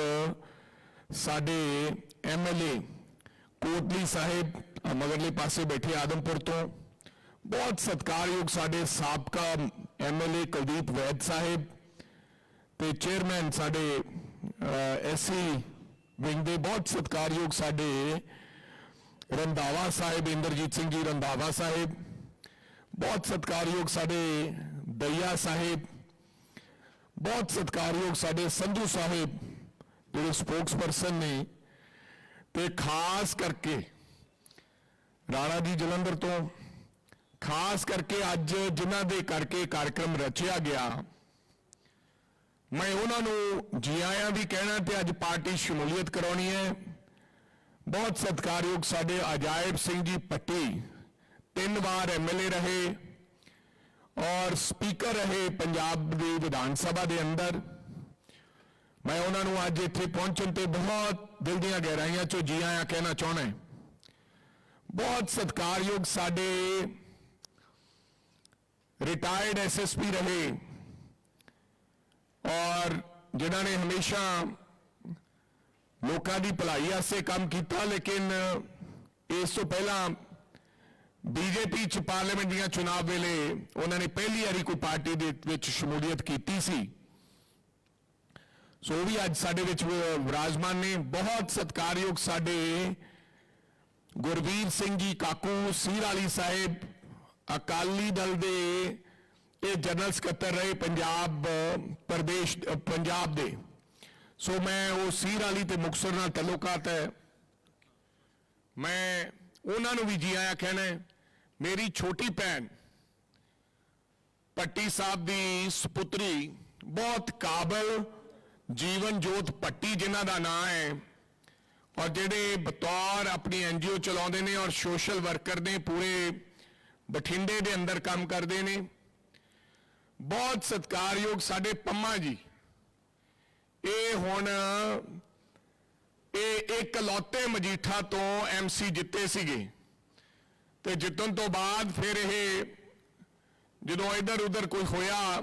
ਸਾਡੇ ਐਮਐਲਏ ਕੋਟਲੀ ਸਾਹਿਬ ਅ, ਮਗਰਲੇ ਪਾਸੇ ਬੈਠੇ ਆਦਮਪੁਰ ਤੋਂ ਬਹੁਤ ਸਤਿਕਾਰਯੋਗ ਸਾਡੇ ਸਾਬਕਾ ਐਮਐਲਏ ਕੁਲਦੀਪ ਵੈਦ ਸਾਹਿਬ ਤੇ ਚੇਅਰਮੈਨ ਸਾਡੇ ਐਸਸੀ ਵਿੰਗ ਦੇ ਬਹੁਤ ਸਤਿਕਾਰਯੋਗ ਸਾਡੇ ਰੰਧਾਵਾ ਸਾਹਿਬ, ਇੰਦਰਜੀਤ ਸਿੰਘ ਜੀ ਰੰਧਾਵਾ ਸਾਹਿਬ, ਬਹੁਤ ਸਤਿਕਾਰਯੋਗ ਸਾਡੇ ਦਈਆ ਸਾਹਿਬ, ਬਹੁਤ ਸਤਿਕਾਰਯੋਗ ਸਾਡੇ ਸੰਧੂ ਸਾਹਿਬ ਜਿਹੜੇ ਸਪੋਕਸਪਰਸਨ ਨੇ ਤੇ ਖਾਸ ਕਰਕੇ ਰਾਣਾ ਜੀ ਜਲੰਧਰ ਤੋਂ, ਖਾਸ ਕਰਕੇ ਅੱਜ ਜਿਨ੍ਹਾਂ ਦੇ ਕਰਕੇ ਕਾਰਜਕ੍ਰਮ ਰਚਿਆ ਗਿਆ ਮੈਂ ਉਹਨਾਂ ਨੂੰ ਜੀ ਆਇਆਂ ਵੀ ਕਹਿਣਾ ਤੇ ਅੱਜ ਪਾਰਟੀ ਸ਼ਮੂਲੀਅਤ ਕਰਾਉਣੀ ਹੈ। ਬਹੁਤ ਸਤਿਕਾਰਯੋਗ ਸਾਡੇ ਅਜਾਇਬ ਸਿੰਘ ਜੀ ਪੱਟੀ, ਤਿੰਨ ਵਾਰ ਐਮਐਲਏ ਰਹੇ ਔਰ ਸਪੀਕਰ ਰਹੇ ਪੰਜਾਬ ਦੀ ਵਿਧਾਨ ਸਭਾ ਦੇ ਅੰਦਰ। ਮੈਂ ਉਹਨਾਂ ਨੂੰ ਅੱਜ ਇੱਥੇ ਪਹੁੰਚਣ ਤੇ ਬਹੁਤ ਦਿਲ ਦੀਆਂ ਗਹਿਰਾਈਆਂ ਚੋਂ ਜੀ ਆਇਆਂ ਕਹਿਣਾ ਚਾਹੁੰਦਾ ਬਹੁਤ ਸਤਿਕਾਰਯੋਗ ਸਾਡੇ ਰਿਟਾਇਰਡ ਐਸਐਸਪੀ ਰਹੇ ਔਰ ਜਿਨ੍ਹਾਂ ਨੇ ਹਮੇਸ਼ਾ ਲੋਕਾਂ ਦੀ ਭਲਾਈ ਵਾਸਤੇ ਕੰਮ ਕੀਤਾ, ਲੇਕਿਨ ਇਸ ਤੋਂ ਪਹਿਲਾਂ ਬੀਜੇਪੀ ਚ ਪਾਰਲੀਮੈਂਟ ਦੀਆਂ ਚੋਣਾਂ ਵੇਲੇ ਉਹਨਾਂ ਨੇ ਪਹਿਲੀ ਵਾਰੀ ਕੋਈ ਪਾਰਟੀ ਦੇ ਵਿੱਚ ਸ਼ਮੂਲੀਅਤ ਕੀਤੀ ਸੀ। ਸੋ ਵੀ ਅੱਜ ਸਾਡੇ ਵਿੱਚ ਵਿਰਾਜਮਾਨ ਨੇ। ਬਹੁਤ ਸਤਿਕਾਰਯੋਗ ਸਾਡੇ ਗੁਰਵੀਰ ਸਿੰਘ ਜੀ ਕਾਕੂ ਸੀਰ ਵਾਲੀ ਸਾਹਿਬ, ਅਕਾਲੀ ਦਲ ਦੇ ਇਹ ਜਨਰਲ ਸਕੱਤਰ ਰਹੇ ਪੰਜਾਬ ਪ੍ਰਦੇਸ਼ ਪੰਜਾਬ ਦੇ। ਸੋ ਮੈਂ ਉਹ ਸੀਰ ਵਾਲੀ ਤੇ ਮੁਕਤਸਰ ਨਾਲ ਤਾਲੁਕਾਤ ਹੈ। ਮੈਂ ਉਹਨਾਂ ਨੂੰ ਵੀ ਜੀ ਆਇਆ ਕਹਿਣਾ ਮੇਰੀ ਛੋਟੀ ਭੈਣ ਪੱਟੀ ਸਾਹਿਬ ਦੀ ਸੁਪੁੱਤਰੀ ਬਹੁਤ ਕਾਬਲ ਜੀਵਨ ਜੋਤ ਪੱਟੀ ਜਿਨ੍ਹਾਂ ਦਾ ਨਾਮ ਹੈ, ਔਰ ਜਿਹੜੇ ਬਤੌਰ ਆਪਣੀ ਐਨਜੀਓ ਚਲਾਉਂਦੇ ਨੇ ਔਰ ਸੋਸ਼ਲ ਵਰਕਰ ਨੇ, ਪੂਰੇ ਬਠਿੰਡੇ ਦੇ ਅੰਦਰ ਕੰਮ ਕਰਦੇ ਨੇ ਬਹੁਤ ਸਤਿਕਾਰਯੋਗ ਸਾਡੇ ਪੰਮਾ ਜੀ। ਇਹ ਹੁਣ, ਇਹ ਇੱਕ ਲੌਤੇ ਮਜੀਠਾ ਤੋਂ ਐਮਸੀ ਜਿੱਤੇ ਸੀਗੇ। ਤੇ ਜਿੱਤਣ ਤੋਂ ਬਾਅਦ ਫਿਰ ਇਹ ਜਦੋਂ ਇੱਧਰ ਉੱਧਰ ਕੋਈ ਹੋਇਆ,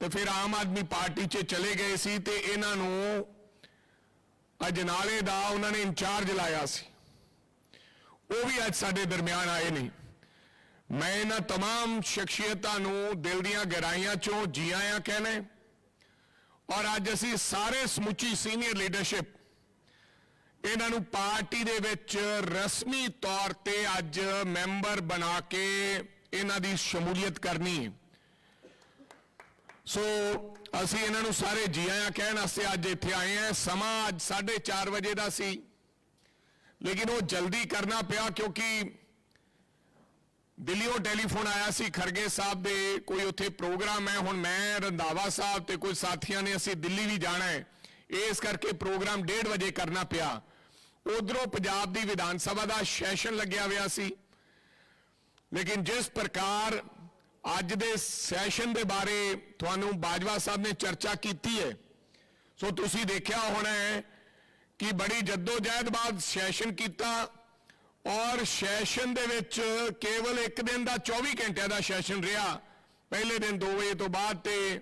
ਤੇ ਫਿਰ ਆਮ ਆਦਮੀ ਪਾਰਟੀ 'ਚ ਚਲੇ ਗਏ ਸੀ ਤੇ ਇਹਨਾਂ ਨੂੰ ਅਜਨਾਲੇ ਦਾ ਉਹਨਾਂ ਨੇ ਇੰਚਾਰਜ ਲਾਇਆ ਸੀ। ਉਹ ਵੀ ਅੱਜ ਸਾਡੇ ਦਰਮਿਆਨ ਆਏ ਨੇ। ਮੈਂ ਇਹਨਾਂ तमाम ਸ਼ਖਸੀਅਤਾਂ ਨੂੰ ਦਿਲ ਦੀਆਂ ਗਹਿਰਾਈਆਂ 'ਚੋਂ ਜੀ ਆਇਆਂ ਕਹਿੰਦੇ ਔਰ ਅੱਜ ਅਸੀਂ ਸਾਰੇ ਸਮੁੱਚੀ ਸੀਨੀਅਰ ਲੀਡਰਸ਼ਿਪ ਇਹਨਾਂ ਨੂੰ ਪਾਰਟੀ ਦੇ ਵਿੱਚ ਰਸਮੀ ਤੌਰ ਤੇ ਅੱਜ ਮੈਂਬਰ ਬਣਾ ਕੇ ਇਹਨਾਂ ਦੀ ਸ਼ਮੂਲੀਅਤ ਕਰਨੀ ਹੈ ਸੋ ਅਸੀਂ ਇਹਨਾਂ ਨੂੰ ਸਾਰੇ ਜੀ ਆਇਆਂ ਕਹਿਣ ਵਾਸਤੇ ਅੱਜ ਇੱਥੇ ਆਏ ਹਾਂ ਸਮਾਂ ਅੱਜ 4:30 ਵਜੇ ਦਾ ਸੀ ਲੇਕਿਨ ਉਹ ਜਲਦੀ ਕਰਨਾ ਪਿਆ ਕਿਉਂਕਿ ਦਿੱਲੀੋਂ ਟੈਲੀਫੋਨ ਆਇਆ ਸੀ, ਖਰਗੇ ਸਾਹਿਬ ਦੇ ਕੋਈ ਉੱਥੇ ਪ੍ਰੋਗਰਾਮ ਹੈ। ਹੁਣ ਮੈਂ ਰੰਧਾਵਾ ਸਾਹਿਬ ਤੇ ਕੋਈ ਸਾਥੀਆਂ ਨੇ ਅਸੀਂ ਦਿੱਲੀ ਵੀ ਜਾਣਾ ਹੈ। ਇਸ ਕਰਕੇ ਪ੍ਰੋਗਰਾਮ 1:30 ਵਜੇ ਕਰਨਾ ਪਿਆ। ਉਧਰੋਂ ਪੰਜਾਬ ਦੀ ਵਿਧਾਨ ਸਭਾ ਦਾ ਸੈਸ਼ਨ ਲੱਗਿਆ ਹੋਇਆ ਸੀ। ਲੇਕਿਨ ਜਿਸ ਪ੍ਰਕਾਰ ਅੱਜ ਦੇ ਸੈਸ਼ਨ ਦੇ ਬਾਰੇ ਤੁਹਾਨੂੰ ਬਾਜਵਾ ਸਾਹਿਬ ਨੇ ਚਰਚਾ ਕੀਤੀ ਹੈ, ਸੋ ਤੁਸੀਂ ਦੇਖਿਆ ਹੋਣਾ ਹੈ ਕਿ ਬੜੀ ਜਹਿਦ ਬਾਅਦ ਸੈਸ਼ਨ ਕੀਤਾ। ਔਰ ਸੈਸ਼ਨ ਦੇ ਵਿੱਚ ਕੇਵਲ ਇੱਕ ਦਿਨ ਦਾ 24 ਘੰਟਿਆਂ ਦਾ ਸੈਸ਼ਨ ਰਿਹਾ। ਪਹਿਲੇ ਦਿਨ 2 ਵਜੇ ਤੋਂ ਬਾਅਦ ਤੇ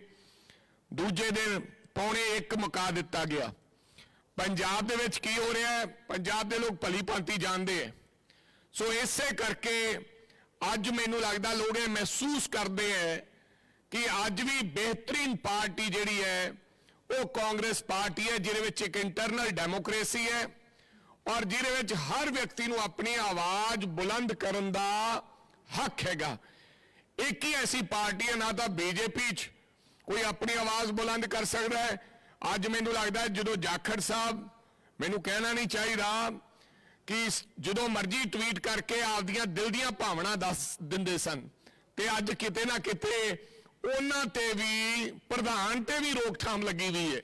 ਦੂਜੇ ਦਿਨ ਪੌਣੇ 1 ਮੁਕਾ ਦਿੱਤਾ ਗਿਆ। ਪੰਜਾਬ ਦੇ ਵਿੱਚ ਕੀ ਹੋ ਰਿਹਾ ਹੈ? ਪੰਜਾਬ ਦੇ ਲੋਕ ਭਲੀ ਭਾਂਤੀ ਜਾਣਦੇ ਹੈ। ਸੋ ਇਸੇ ਕਰਕੇ ਅੱਜ ਮੈਨੂੰ ਲੱਗਦਾ ਲੋਕ ਇਹ ਮਹਿਸੂਸ ਕਰਦੇ ਹੈ ਕਿ ਅੱਜ ਵੀ ਬਿਹਤਰੀਨ ਪਾਰਟੀ ਜਿਹੜੀ ਹੈ, ਉਹ ਕਾਂਗਰਸ ਪਾਰਟੀ ਹੈ, ਜਿਹਦੇ ਵਿੱਚ ਇੱਕ ਇੰਟਰਨਲ ਡੈਮੋਕ੍ਰੇਸੀ ਹੈ। ਔਰ ਜਿਹਦੇ ਵਿੱਚ ਹਰ ਵਿਅਕਤੀ ਨੂੰ ਆਪਣੀ ਆਵਾਜ਼ ਬੁਲੰਦ ਕਰਨ ਦਾ ਹੱਕ ਹੈਗਾ। ਇੱਕ ਹੀ ਐਸੀ ਪਾਰਟੀ ਹੈ, ਨਾ ਤਾਂ ਬੀਜੇਪੀ 'ਚ ਕੋਈ ਆਪਣੀ ਆਵਾਜ਼ ਬੁਲੰਦ ਕਰ ਸਕਦਾ ਹੈ। ਅੱਜ ਮੈਨੂੰ ਲੱਗਦਾ ਜਦੋਂ ਜਾਖੜ ਸਾਹਿਬ ਮੈਨੂੰ ਕਹਿਣਾ ਨਹੀਂ ਚਾਹੀਦਾ ਕਿ ਜਦੋਂ ਮਰਜ਼ੀ ਟਵੀਟ ਕਰਕੇ ਆਪਦੀਆਂ ਦਿਲ ਦੀਆਂ ਭਾਵਨਾ ਦੱਸ ਦਿੰਦੇ ਸਨ, ਤੇ ਅੱਜ ਕਿਤੇ ਨਾ ਕਿਤੇ ਉਹਨਾਂ ਤੇ ਵੀ, ਪ੍ਰਧਾਨ ਤੇ ਵੀ ਰੋਕਥਾਮ ਲੱਗੀ ਹੋਈ ਹੈ।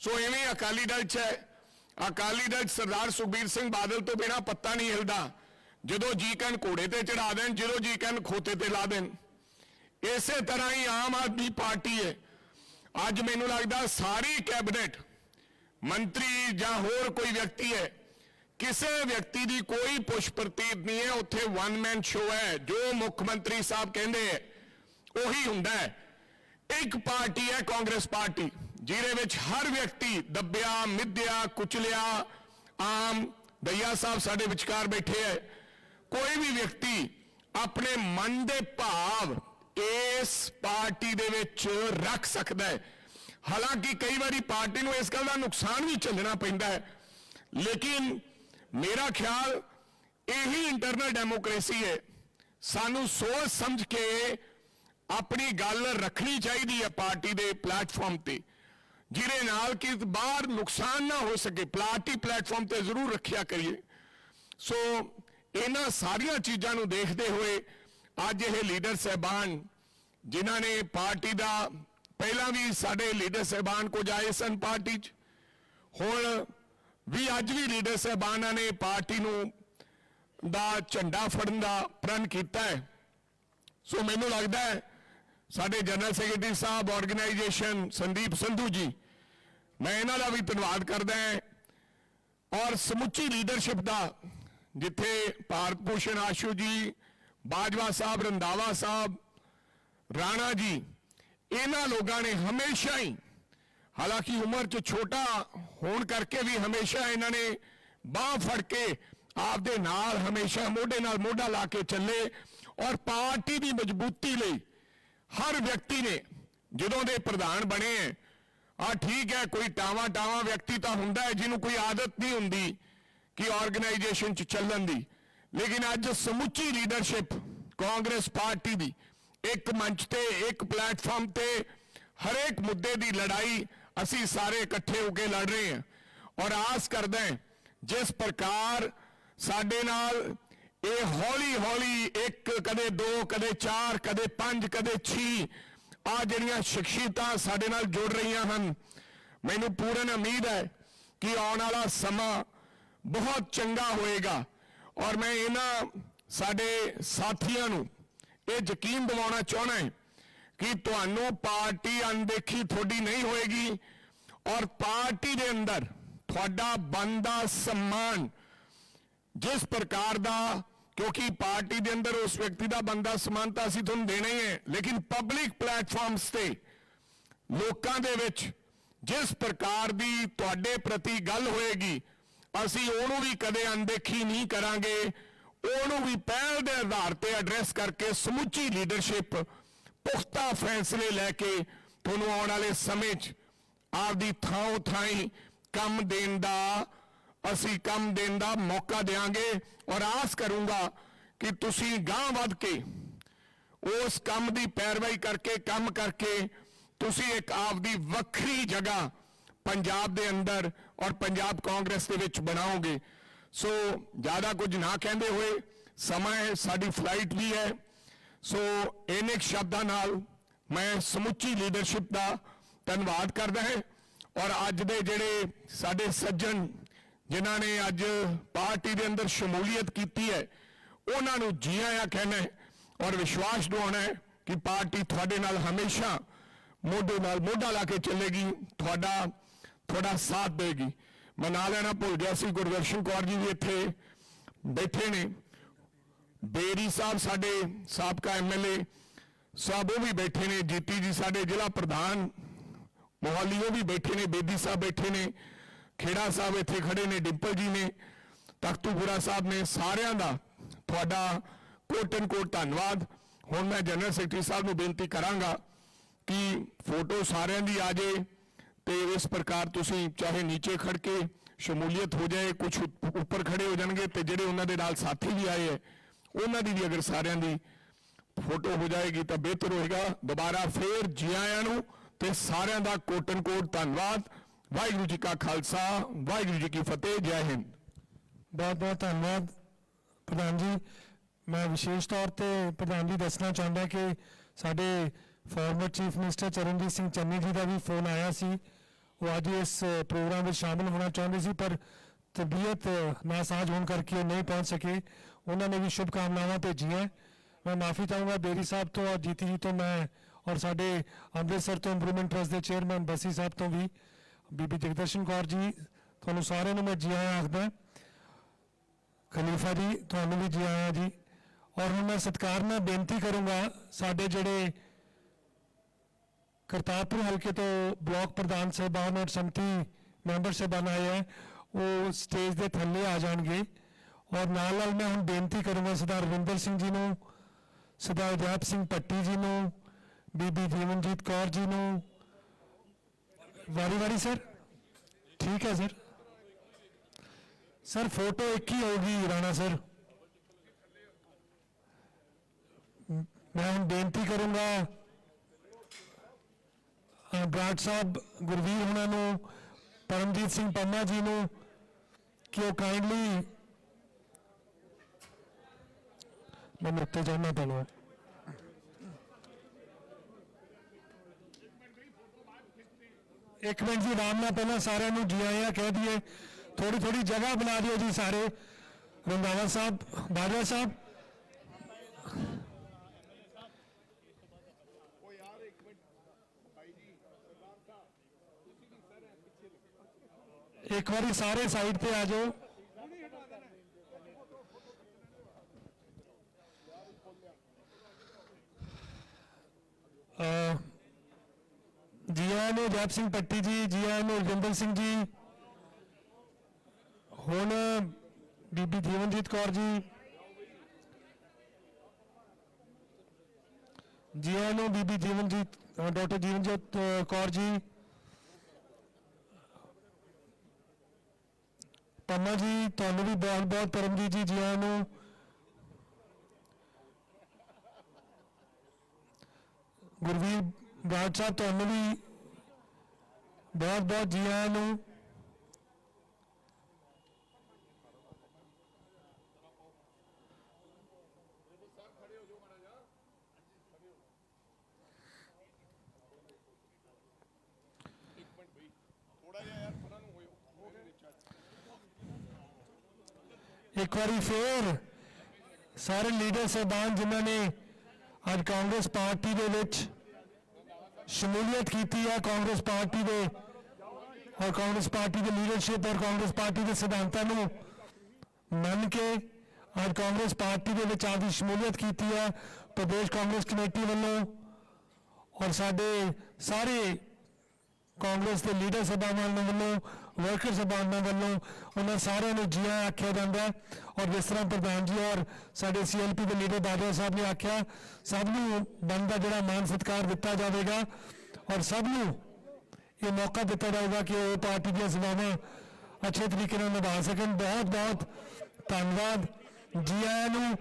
ਸੋ ਐਵੇਂ ਅਕਾਲੀ ਦਲ ਚ ਹੈ ਅਕਾਲੀ ਦਲ ਸਰਦਾਰ ਸੁਖਬੀਰ ਸਿੰਘ ਬਾਦਲ ਤੋਂ ਬਿਨਾ ਪੱਤਾ ਨਹੀਂ ਹਿਲਦਾ। ਜਦੋਂ ਜੀ ਕਹਿਣ ਘੋੜੇ ਤੇ ਚੜਾ ਦੇਣ, ਜਦੋਂ ਜੀ ਕਹਿਣ ਖੋਤੇ ਤੇ ਲਾ ਦੇਣ। ਇਸੇ ਤਰ੍ਹਾਂ ਹੀ ਆਮ ਆਦਮੀ ਪਾਰਟੀ ਹੈ। ਅੱਜ ਮੈਨੂੰ ਲੱਗਦਾ ਸਾਰੀ ਕੈਬਨਿਟ, ਮੰਤਰੀ ਜਾਂ ਹੋਰ ਕੋਈ ਵਿਅਕਤੀ ਹੈ, ਕਿਸੇ ਵਿਅਕਤੀ ਦੀ ਕੋਈ ਪੁਸ਼ ਪ੍ਰਤੀਤ ਨਹੀਂ ਹੈ। ਉੱਥੇ ਵਨ ਮੈਨ ਸ਼ੋ ਹੈ, ਜੋ ਮੁੱਖ ਮੰਤਰੀ ਸਾਹਿਬ ਕਹਿੰਦੇ ਹੈ, ਉਹੀ ਹੁੰਦਾ ਹੈ। ਇੱਕ ਪਾਰਟੀ ਹੈ ਕਾਂਗਰਸ ਪਾਰਟੀ। ਜਿਹਦੇ ਵਿੱਚ ਹਰ ਵਿਅਕਤੀ ਦੱਬਿਆ, ਮਿੱਧਿਆ, ਕੁਚਲਿਆ, ਆਮ ਦਈਆ ਸਾਹਿਬ ਸਾਡੇ ਵਿਚਕਾਰ ਬੈਠੇ ਹੈ ਕੋਈ ਵੀ ਵਿਅਕਤੀ ਆਪਣੇ ਮਨ ਦੇ ਭਾਵ ਇਸ ਪਾਰਟੀ ਦੇ ਵਿੱਚ ਰੱਖ ਸਕਦਾ ਹੈ ਹਾਲਾਂਕਿ ਕਈ ਵਾਰੀ ਪਾਰਟੀ ਨੂੰ ਇਸ ਗੱਲ ਦਾ ਨੁਕਸਾਨ ਵੀ ਝੱਲਣਾ ਪੈਂਦਾ ਹੈ ਲੇਕਿਨ ਮੇਰਾ ਖਿਆਲ ਇਹੀ ਇੰਟਰਨਲ ਡੈਮੋਕ੍ਰੇਸੀ ਹੈ ਸਾਨੂੰ ਸੋਚ ਸਮਝ ਕੇ ਆਪਣੀ ਗੱਲ ਰੱਖਣੀ ਚਾਹੀਦੀ ਹੈ ਪਾਰਟੀ ਦੇ ਪਲੇਟਫਾਰਮ ਤੇ। ਜਿਹਦੇ ਨਾਲ ਕਿ ਬਾਹਰ ਨੁਕਸਾਨ ਨਾ ਹੋ ਸਕੇ। ਪਾਰਟੀ ਪਲੇਟਫਾਰਮ ਤੇ ਜ਼ਰੂਰ ਰੱਖਿਆ ਕਰੀਏ। ਸੋ ਇਹਨਾਂ ਸਾਰੀਆਂ ਚੀਜ਼ਾਂ ਨੂੰ ਦੇਖਦੇ ਹੋਏ ਅੱਜ ਇਹ ਲੀਡਰ ਸਹਿਬਾਨ, ਜਿਨ੍ਹਾਂ ਨੇ ਪਾਰਟੀ ਦਾ ਪਹਿਲਾਂ ਵੀ ਸਾਡੇ ਲੀਡਰ ਸਹਿਬਾਨ ਕੁਝ ਆਏ ਸਨ ਪਾਰਟੀ 'ਚ, ਹੁਣ ਵੀ ਅੱਜ ਵੀ ਲੀਡਰ ਸਹਿਬਾਨਾਂ ਨੇ ਪਾਰਟੀ ਨੂੰ ਦਾ ਝੰਡਾ ਫੜਨ ਦਾ ਪ੍ਰਣ ਕੀਤਾ ਹੈ। ਸੋ ਮੈਨੂੰ ਲੱਗਦਾ ਹੈ, ਸਾਡੇ general secretary Sahib, organisation Sandeep Sandhu ji ਮੈਂ ਇਹਨਾਂ ਦਾ ਵੀ ਧੰਨਵਾਦ ਕਰਦਾ ਹਾਂ। ਔਰ ਸਮੁੱਚੀ ਲੀਡਰਸ਼ਿਪ ਦਾ, ਜਿੱਥੇ ਭਾਰਤ ਭੂਸ਼ਣ ਆਸ਼ੂ ਜੀ, ਬਾਜਵਾ ਸਾਹਿਬ ਰੰਦਾਵਾ ਸਾਹਿਬ, ਰਾਣਾ ਜੀ, ਇਹਨਾਂ ਲੋਕਾਂ ਨੇ ਹਮੇਸ਼ਾ ਹੀ, ਹਾਲਾਂਕਿ ਉਮਰ 'ਚ ਛੋਟਾ ਹੋਣ ਕਰਕੇ ਵੀ ਹਮੇਸ਼ਾ ਇਹਨਾਂ ਨੇ ਬਾਹ ਫੜ ਕੇ ਆਪਦੇ ਨਾਲ ਹਮੇਸ਼ਾ ਮੋਢੇ ਨਾਲ ਮੋਢਾ ਲਾ ਕੇ ਚੱਲੇ ਔਰ ਪਾਰਟੀ ਦੀ ਮਜ਼ਬੂਤੀ ਲਈ ਹਰ ਵਿਅਕਤੀ ਨੇ ਜਦੋਂ ਦੇ ਪ੍ਰਧਾਨ ਬਣੇ ਹੈ ਠੀਕ ਹੈ, ਕੋਈ ਟਾਵਾ ਟਾਵਾ ਵਿਅਕਤੀ ਤਾਂ ਹੁੰਦਾ ਹੈ ਜਿਹਨੂੰ ਕੋਈ ਆਦਤ ਨਹੀਂ ਹੁੰਦੀ ਕਿ ਆਰਗੇਨਾਈਜੇਸ਼ਨ ਚ ਚੱਲਣ ਦੀ। ਲੇਕਿਨ ਅੱਜ ਸਮੁੱਚੀ ਲੀਡਰਸ਼ਿਪ ਕਾਂਗਰਸ ਪਾਰਟੀ ਦੀ ਇੱਕ ਮੰਚ ਤੇ, ਇੱਕ ਪਲੇਟਫਾਰਮ ਤੇ ਹਰੇਕ ਮੁੱਦੇ ਦੀ ਲੜਾਈ ਅਸੀਂ ਸਾਰੇ ਇਕੱਠੇ ਹੋ ਕੇ ਲੜ ਰਹੇ ਹਾਂ। ਔਰ ਆਸ ਕਰਦਾ ਜਿਸ ਪ੍ਰਕਾਰ ਸਾਡੇ ਨਾਲ ਇਹ ਹੌਲੀ ਹੌਲੀ ਇੱਕ, ਕਦੇ ਦੋ, ਕਦੇ ਚਾਰ, ਕਦੇ ਪੰਜ, ਕਦੇ 6 ਆ ਜਿਹੜੀਆਂ ਸ਼ਖਸੀਅਤਾਂ ਸਾਡੇ ਨਾਲ ਜੁੜ ਰਹੀਆਂ ਹਨ, ਮੈਨੂੰ ਪੂਰਨ ਉਮੀਦ ਹੈ ਕਿ ਆਉਣ ਵਾਲਾ ਸਮਾਂ ਬਹੁਤ ਚੰਗਾ ਹੋਏਗਾ। ਔਰ ਮੈਂ ਇਹਨਾਂ ਸਾਡੇ ਸਾਥੀਆਂ ਨੂੰ ਇਹ ਯਕੀਨ ਦਿਵਾਉਣਾ ਚਾਹਣਾ ਹੈ ਕਿ ਤੁਹਾਨੂੰ ਪਾਰਟੀ ਅਣਦੇਖੀ ਤੁਹਾਡੀ ਨਹੀਂ ਹੋਏਗੀ ਔਰ ਪਾਰਟੀ ਦੇ ਅੰਦਰ ਤੁਹਾਡਾ ਬੰਦਾ ਸਨਮਾਨ ਜਿਸ ਪ੍ਰਕਾਰ ਦਾ ਕਿਉਂਕਿ ਪਾਰਟੀ ਦੇ ਅੰਦਰ ਉਸ ਵਿਅਕਤੀ ਦਾ ਬੰਦਾ ਸਨਮਾਨ ਤਾਂ ਅਸੀਂ ਤੁਹਾਨੂੰ ਦੇਣਾ ਹੀ ਹੈ। ਲੇਕਿਨ ਪਬਲਿਕ ਪਲੇਟਫਾਰਮਸ ਤੇ ਲੋਕਾਂ ਦੇ ਵਿੱਚ ਜਿਸ ਪ੍ਰਕਾਰ ਦੀ ਤੁਹਾਡੇ ਪ੍ਰਤੀ ਗੱਲ ਹੋਏਗੀ, ਅਸੀਂ ਉਹਨੂੰ ਵੀ ਕਦੇ ਅਣਦੇਖੀ ਨਹੀਂ ਕਰਾਂਗੇ। ਉਹਨੂੰ ਵੀ ਪਹਿਲ ਦੇ ਆਧਾਰ ਤੇ ਐਡਰੈਸ ਕਰਕੇ ਸਮੁੱਚੀ ਲੀਡਰਸ਼ਿਪ ਪੁਖਤਾ ਫੈਸਲੇ ਲੈ ਕੇ ਤੁਹਾਨੂੰ ਆਉਣ ਵਾਲੇ ਸਮੇਂ 'ਚ ਆਪਦੀ ਥਾਂ ਥਾਈ ਕੰਮ ਦੇਣ ਦਾ, ਅਸੀਂ ਕੰਮ ਦੇਣ ਦਾ ਮੌਕਾ ਦੇਵਾਂਗੇ ਔਰ ਆਸ ਕਰੂੰਗਾ ਕਿ ਤੁਸੀਂ ਗਾਂਹ ਵੱਧ ਕੇ ਉਸ ਕੰਮ ਦੀ ਪੈਰਵਾਈ ਕਰਕੇ, ਕੰਮ ਕਰਕੇ ਤੁਸੀਂ ਇੱਕ ਆਪਦੀ ਵੱਖਰੀ ਜਗ੍ਹਾ ਪੰਜਾਬ ਦੇ ਅੰਦਰ ਔਰ ਪੰਜਾਬ ਕਾਂਗਰਸ ਦੇ ਵਿੱਚ ਬਣਾਓਗੇ। ਸੋ ਜ਼ਿਆਦਾ ਕੁਝ ਨਾ ਕਹਿੰਦੇ ਹੋਏ, ਸਮਾਂ ਹੈ, ਸਾਡੀ ਫਲਾਈਟ ਵੀ ਹੈ। ਸੋ ਇਹਨੇ ਸ਼ਬਦਾਂ ਨਾਲ ਮੈਂ ਸਮੁੱਚੀ ਲੀਡਰਸ਼ਿਪ ਦਾ ਧੰਨਵਾਦ ਕਰਦਾ ਹਾਂ ਔਰ ਅੱਜ ਦੇ ਜਿਹੜੇ ਸਾਡੇ ਸੱਜਣ ਜਿਨ੍ਹਾਂ ਨੇ ਅੱਜ ਪਾਰਟੀ ਦੇ ਅੰਦਰ ਸ਼ਮੂਲੀਅਤ ਕੀਤੀ ਹੈ, ਉਹਨਾਂ ਨੂੰ ਜੀ ਆਇਆਂ ਕਹਿਣਾ ਹੈ ਔਰ ਵਿਸ਼ਵਾਸ ਦਿਵਾਉਣਾ ਹੈ ਕਿ ਪਾਰਟੀ ਤੁਹਾਡੇ ਨਾਲ ਹਮੇਸ਼ਾ ਮੋਢੇ ਨਾਲ ਮੋਢਾ ਲਾ ਕੇ ਚੱਲੇਗੀ, ਤੁਹਾਡਾ ਤੁਹਾਡਾ ਸਾਥ ਦੇਗੀ। ਮੈਂ ਨਾਂ ਲੈਣਾ ਭੁੱਲ ਗਿਆ ਸੀ, ਗੁਰਦਰਸ਼ਨ ਕੌਰ ਜੀ ਵੀ ਇੱਥੇ ਬੈਠੇ ਨੇ। ਬੇਰੀ ਸਾਹਿਬ ਸਾਡੇ ਸਾਬਕਾ ਐਮਐਲਏ ਸਾਹਿਬ ਉਹ ਵੀ ਬੈਠੇ ਨੇ, ਜੀਤੀ ਜੀ ਸਾਡੇ ਜ਼ਿਲ੍ਹਾ ਪ੍ਰਧਾਨ, ਮੋਹਾਲੀ ਉਹ ਵੀ ਬੈਠੇ ਨੇ, ਬੇਦੀ ਸਾਹਿਬ ਬੈਠੇ ਨੇ। ਖੇੜਾ ਸਾਹਿਬ ਇੱਥੇ ਖੜੇ ਨੇ, ਡਿੰਪਲ ਜੀ ਨੇ, ਤਖਤੂਪੁਰਾ ਸਾਹਿਬ ਨੇ, ਸਾਰਿਆਂ ਦਾ ਤੁਹਾਡਾ ਕੋਟ ਐਂਡ ਕੋਟ ਧੰਨਵਾਦ। ਹੁਣ ਮੈਂ ਜਨਰਲ ਸੈਕਟਰੀ ਸਾਹਿਬ ਨੂੰ ਬੇਨਤੀ ਕਰਾਂਗਾ ਕਿ ਫੋਟੋ ਸਾਰਿਆਂ ਦੀ ਆ ਜੇ ਤੇ ਇਸ ਪ੍ਰਕਾਰ ਤੁਸੀਂ ਚਾਹੇ ਨੀਚੇ ਖੜ ਕੇ ਸ਼ਮੂਲੀਅਤ ਹੋ ਜਾਏ ਕੁਝ ਉੱਪਰ ਖੜੇ ਹੋ ਜਾਣਗੇ ਤੇ ਜਿਹੜੇ ਉਹਨਾਂ ਦੇ ਨਾਲ ਸਾਥੀ ਵੀ ਆਏ ਹੈ, ਉਹਨਾਂ ਦੀ ਵੀ ਅਗਰ ਸਾਰਿਆਂ ਦੀ ਫੋਟੋ ਹੋ ਜਾਏਗੀ ਤਾਂ ਬਿਹਤਰ ਹੋਏਗਾ। ਦੁਬਾਰਾ ਫੇਰ ਜੀ ਆਇਆਂ ਨੂੰ ਤੇ ਸਾਰਿਆਂ ਦਾ ਕੋਟਨ ਕੋਟ ਧੰਨਵਾਦ। ਵਾਹਿਗੁਰੂ ਜੀ ਕਾ ਖਾਲਸਾ ਵਾਹਿਗੁਰੂ ਜੀ ਕੀ ਫਤਿਹ ਜੈ ਹਿੰਦ ਬਹੁਤ ਬਹੁਤ ਧੰਨਵਾਦ ਪ੍ਰਧਾਨ ਜੀ ਮੈਂ ਵਿਸ਼ੇਸ਼ ਤੌਰ ਤੇ ਪ੍ਰਧਾਨ ਜੀ ਦੱਸਣਾ ਚਾਹੁੰਦਾ ਕਿ ਸਾਡੇ former chief minister Charanjit Singh Channi ji ਦਾ ਵੀ ਫੋਨ ਆਇਆ ਸੀ ਉਹ ਅੱਜ ਇਸ ਪ੍ਰੋਗਰਾਮ ਵਿੱਚ ਸ਼ਾਮਿਲ ਹੋਣਾ ਚਾਹੁੰਦੇ ਸੀ ਪਰ ਤਬੀਅਤ ਨਾਸਾਜ਼ ਹੋਣ ਕਰਕੇ ਉਹ ਨਹੀਂ ਪਹੁੰਚ ਸਕੇ ਉਹਨਾਂ ਨੇ ਵੀ ਸ਼ੁਭ ਕਾਮਨਾਵਾਂ ਭੇਜੀਆਂ ਮੈਂ ਮਾਫੀ ਚਾਹੂੰਗਾ ਬੇਰੀ ਸਾਹਿਬ ਤੋਂ ਔਰ ਜੀਤੀ ਜੀ ਤੋਂ ਮੈਂ ਔਰ ਸਾਡੇ ਅੰਮ੍ਰਿਤਸਰ ਤੋਂ ਇੰਪਰੂਵਮੈਂਟ ਟਰਸਟ ਦੇ ਚੇਅਰਮੈਨ ਬਸੀ ਸਾਹਿਬ ਤੋਂ ਵੀ ਬੀਬੀ ਜਗਦਰਸ਼ਨ ਕੌਰ ਜੀ, ਤੁਹਾਨੂੰ ਸਾਰਿਆਂ ਨੂੰ ਮੈਂ ਜੀ ਆਇਆਂ ਆਖਦਾ ਖਲੀਫਾ ਜੀ, ਤੁਹਾਨੂੰ ਵੀ ਜੀ ਆਇਆਂ ਜੀ। ਔਰ ਹੁਣ ਮੈਂ ਸਤਿਕਾਰ ਨਾਲ ਬੇਨਤੀ ਕਰੂੰਗਾ, ਸਾਡੇ ਜਿਹੜੇ ਕਰਤਾਰਪੁਰ ਹਲਕੇ ਤੋਂ ਬਲਾਕ ਪ੍ਰਧਾਨ ਸਾਹਿਬਾਨ ਔਰ ਸੰਮਤੀ ਮੈਂਬਰ ਸਾਹਿਬਾਨ ਆਏ ਹੈ ਉਹ ਸਟੇਜ ਦੇ ਥੱਲੇ ਆ ਜਾਣਗੇ। ਔਰ ਨਾਲ ਨਾਲ ਮੈਂ ਹੁਣ ਬੇਨਤੀ ਕਰੂੰਗਾ ਸਰਦਾਰ ਰਵਿੰਦਰ ਸਿੰਘ ਜੀ ਨੂੰ, ਸਰਦਾਰ ਜੈਪ ਸਿੰਘ ਪੱਟੀ ਜੀ ਨੂੰ, ਬੀਬੀ ਜੀਵਨਜੀਤ ਕੌਰ ਜੀ ਨੂੰ ਵਾਰੀ ਵਾਰੀ ਸਰ। ਠੀਕ ਹੈ ਸਰ। ਸਰ ਫੋਟੋ ਇੱਕ ਹੀ ਹੋਊਗੀ ਰਾਣਾ ਸਰ। ਮੈਂ ਹੁਣ ਬੇਨਤੀ ਕਰੂੰਗਾ ਅ, ਬਰਾੜ ਸਾਹਿਬ ਗੁਰਵੀਰ ਹੁਣਾਂ ਨੂੰ ਪਰਮਜੀਤ ਸਿੰਘ ਪੰਮਾ ਜੀ ਨੂੰ ਕਿ ਉਹ ਕਾਈਂਡਲੀ ਮੈਨੂੰ ਉੱਤੇ ਜਾਣਾ ਪੈਣਾ ਇੱਕ ਮਿੰਟ ਜੀ ਆਰਾਮ ਨਾਲ ਪਹਿਲਾਂ ਸਾਰਿਆਂ ਨੂੰ ਜੀ ਆਇਆਂ ਕਹਿ ਦਈਏ ਥੋੜੀ ਥੋੜੀ ਜਗ੍ਹਾ ਬਣਾ ਦਿਓ ਜੀ ਸਾਰੇ ਰੰਧਾਵਾ ਸਾਹਿਬ ਬਾਜਵਾ ਸਾਹਿਬ ਇੱਕ ਵਾਰੀ ਸਾਰੇ ਸਾਈਡ ਤੇ ਆ ਜਾਓ ਅਹ ਜੀ ਆਇਆਂ ਨੂੰ ਜੈਪ ਸਿੰਘ ਪੱਟੀ ਜੀ ਜੀ ਆਇਆਂ ਨੂੰ ਰਜਿੰਦਰ ਸਿੰਘ ਜੀ। ਹੁਣ ਬੀਬੀ ਜੀਵਨਜੀਤ ਕੌਰ ਜੀ। ਜੀ ਆਇਆਂ ਨੂੰ ਬੀਬੀ ਜੀਵਨਜੀਤ ਡਾਕਟਰ ਜੀਵਨਜੋਤ ਕੌਰ ਜੀ। ਪੰਮਾ ਜੀ, ਤੁਹਾਨੂੰ ਵੀ ਬਹੁਤ ਬਹੁਤ ਪਰਮਜੀਤ ਜੀ ਜੀ ਆਇਆਂ ਨੂੰ। ਗੁਰਵੀਰ ਬਾਦ ਸਾਹਿਬ ਤੁਹਾਨੂੰ ਵੀ ਬਹੁਤ ਬਹੁਤ ਜੀ ਆਇਆਂ ਨੂੰ ਇੱਕ ਵਾਰੀ ਫੇਰ ਸਾਰੇ ਲੀਡਰ ਸਾਹਿਬਾਨ ਜਿਨ੍ਹਾਂ ਨੇ ਅੱਜ ਕਾਂਗਰਸ ਪਾਰਟੀ ਦੇ ਵਿੱਚ ਸ਼ਮੂਲੀਅਤ ਕੀਤੀ ਹੈ ਕਾਂਗਰਸ ਪਾਰਟੀ ਦੇ ਔਰ ਕਾਂਗਰਸ ਪਾਰਟੀ ਦੀ ਲੀਡਰਸ਼ਿਪ ਔਰ ਕਾਂਗਰਸ ਪਾਰਟੀ ਦੇ ਸਿਧਾਂਤਾਂ ਨੂੰ ਮੰਨ ਕੇ ਔਰ ਕਾਂਗਰਸ ਪਾਰਟੀ ਦੇ ਵਿੱਚ ਆਪਦੀ ਸ਼ਮੂਲੀਅਤ ਕੀਤੀ ਹੈ। ਪ੍ਰਦੇਸ਼ ਕਾਂਗਰਸ ਕਮੇਟੀ ਵੱਲੋਂ ਔਰ ਸਾਡੇ ਸਾਰੇ ਕਾਂਗਰਸ ਦੇ ਲੀਡਰ ਸਭਾਵਾਂ ਵੱਲੋਂ ਵਰਕਰ ਸਭਾਵਾਂ ਵੱਲੋਂ ਉਹਨਾਂ ਸਾਰਿਆਂ ਨੂੰ ਜੀ ਆਇਆਂ ਆਖਿਆ ਜਾਂਦਾ ਔਰ ਜਿਸ ਤਰ੍ਹਾਂ ਪ੍ਰਧਾਨ ਜੀ ਔਰ ਸਾਡੇ ਸੀਐਲਪੀ ਦੇ ਲੀਡਰ ਬਾਦਲ ਸਾਹਿਬ ਨੇ ਆਖਿਆ, ਸਭ ਨੂੰ ਬਣਦਾ ਜਿਹੜਾ ਮਾਨ ਸਤਿਕਾਰ ਦਿੱਤਾ ਜਾਵੇਗਾ ਔਰ ਸਭ ਨੂੰ ਇਹ ਮੌਕਾ ਦਿੱਤਾ ਜਾਵੇਗਾ ਕਿ ਉਹ ਪਾਰਟੀ ਦੀਆਂ ਸਭਾਵਾਂ ਅੱਛੇ ਤਰੀਕੇ ਨਾਲ ਨਿਭਾ ਸਕਣ। ਬਹੁਤ ਬਹੁਤ ਧੰਨਵਾਦ। ਜੀ ਆਇਆਂ ਨੂੰ